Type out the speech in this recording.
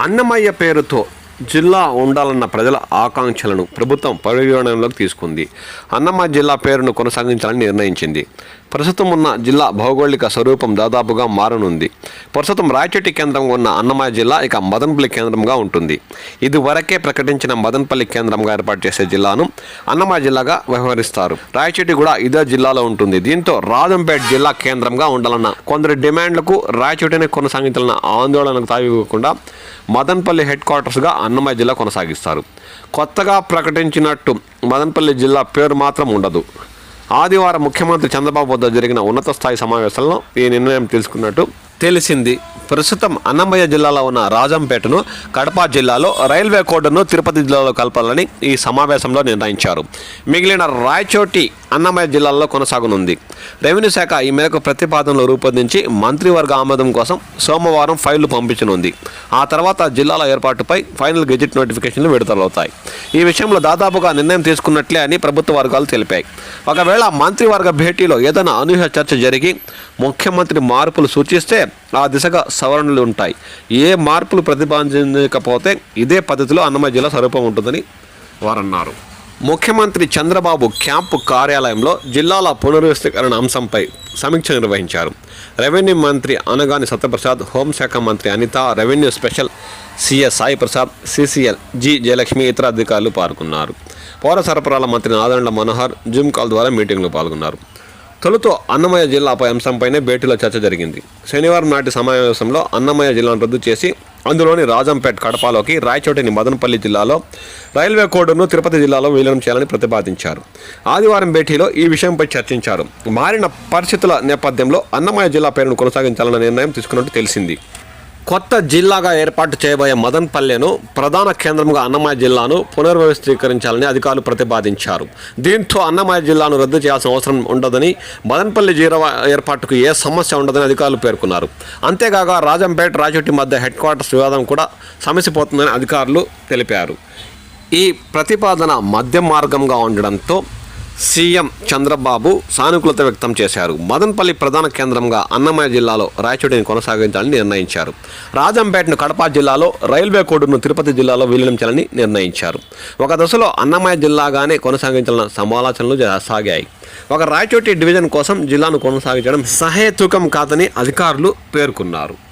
అన్నమయ్య పేరుతో జిల్లా ఉండాలన్న ప్రజల ఆకాంక్షలను ప్రభుత్వం పరిగణనలోకి తీసుకుంది. అన్నమయ్య జిల్లా పేరును కొనసాగించాలని నిర్ణయించింది. ప్రస్తుతం ఉన్న జిల్లా భౌగోళిక స్వరూపం దాదాపుగా మారనుంది. ప్రస్తుతం రాయచెట్టి కేంద్రంగా ఉన్న అన్నమయ్య జిల్లా ఇక మదనపల్లి కేంద్రంగా ఉంటుంది. ఇది వరకే ప్రకటించిన మదనపల్లి కేంద్రంగా ఏర్పాటు చేసే జిల్లాను అన్నమయ్య జిల్లాగా వ్యవహరిస్తారు. రాయచెట్టి కూడా ఇదే జిల్లాలో ఉంటుంది. దీంతో రాజంపేట జిల్లా కేంద్రంగా ఉండాలన్న కొందరి డిమాండ్లకు రాయచోటిని కొనసాగించాలన్న ఆందోళనకు తావివ్వకుండా మదనపల్లి హెడ్ క్వార్టర్స్గా అన్నమయ్య జిల్లా కొనసాగిస్తారు. కొత్తగా ప్రకటించినట్టు మదనపల్లి జిల్లా పేరు మాత్రం ఉండదు. ఆదివారం ముఖ్యమంత్రి చంద్రబాబు వద్ద జరిగిన ఉన్నత స్థాయి సమావేశంలో ఈ నిర్ణయం తీసుకున్నట్టు తెలిసింది. ప్రస్తుతం అన్నమయ్య జిల్లాలో ఉన్న రాజంపేటను కడప జిల్లాలో రైల్వే కోడ్ను తిరుపతి జిల్లాలో కలపాలని ఈ సమావేశంలో నిర్ణయించారు. మిగిలిన రాయచోటి అన్నమయ్య జిల్లాలో కొనసాగనుంది. రెవెన్యూ శాఖ ఈ మేరకు ప్రతిపాదనలు రూపొందించి మంత్రివర్గ ఆమోదం కోసం సోమవారం ఫైళ్ళు పంపించనుంది. ఆ తర్వాత జిల్లాల ఏర్పాటుపై ఫైనల్ గెజిట్ నోటిఫికేషన్లు విడుదలవుతాయి. ఈ విషయంలో దాదాపుగా నిర్ణయం తీసుకున్నట్లే అని ప్రభుత్వ వర్గాలు తెలిపాయి. ఒకవేళ మంత్రివర్గ భేటీలో ఏదైనా అనూహ్య చర్చ జరిగి ముఖ్యమంత్రి మార్పులు సూచిస్తే ఆ దిశగా సవరణలు ఉంటాయి. ఏ మార్పులు ప్రతిపాదించకపోతే ఇదే పద్ధతిలో అన్నమయ్య జిల్లా స్వరూపం ఉంటుందని వారన్నారు. ముఖ్యమంత్రి చంద్రబాబు క్యాంపు కార్యాలయంలో జిల్లాల పునర్వ్యవస్థీకరణ అంశంపై సమీక్ష నిర్వహించారు. రెవెన్యూ మంత్రి అనగాని సత్యప్రసాద్ హోంశాఖ మంత్రి Anitha revenue special CS Sai Prasad CCL G Jayalakshmi ఇతర అధికారులు పాల్గొన్నారు. పౌర సరఫరాల మంత్రి నాదండ్ల మనోహర్ జూమ్ కాల్ ద్వారా మీటింగ్లో పాల్గొన్నారు. తొలుత అన్నమయ్య జిల్లాపై అంశంపైనే భేటీలో చర్చ జరిగింది. శనివారం నాటి సమావేశంలో అన్నమయ్య జిల్లాను రద్దు చేసి అందులోని రాజంపేట్ కడపలోకి రాయచోటిని మదనపల్లి జిల్లాలో రైల్వే కోడ్ను తిరుపతి జిల్లాలో విలీనం చేయాలని ప్రతిపాదించారు. ఆదివారం భేటీలో ఈ విషయంపై చర్చించారు. మారిన పరిస్థితుల నేపథ్యంలో అన్నమయ్య జిల్లా పేరును కొనసాగించాలన్న నిర్ణయం తీసుకున్నట్టు తెలిసింది. కొత్త జిల్లాగా ఏర్పాటు చేయబోయే మదన్పల్లెను ప్రధాన కేంద్రంగా అన్నమయ్య జిల్లాను పునర్వ్యవస్థీకరించాలని అధికారులు ప్రతిపాదించారు. దీంతో అన్నమయ్య జిల్లాను రద్దు చేయాల్సిన అవసరం ఉండదని మదన్పల్లి జీరో ఏర్పాటుకు ఏ సమస్య ఉండదని అధికారులు పేర్కొన్నారు. అంతేకాక రాజంపేట రాజోటి మధ్య హెడ్ క్వార్టర్స్ వివాదం కూడా సమసిపోతుందని అధికారులు తెలిపారు. ఈ ప్రతిపాదన మధ్య మార్గంగా ఉండడంతో సీఎం చంద్రబాబు సానుకూలత వ్యక్తం చేశారు. మదన్పల్లి ప్రధాన కేంద్రంగా అన్నమయ్య జిల్లాలో రాయచోటిని కొనసాగించాలని నిర్ణయించారు. రాజంపేటను కడప జిల్లాలో రైల్వే కోడును తిరుపతి జిల్లాలో విలీనం చేయాలని నిర్ణయించారు. ఒక దశలో అన్నమయ్య జిల్లాగానే కొనసాగించాలన్న సమాలోచనలు సాగాయి. ఒక రాయచోటి డివిజన్ కోసం జిల్లాను కొనసాగించడం సహేతుకం కాదని అధికారులు పేర్కొన్నారు.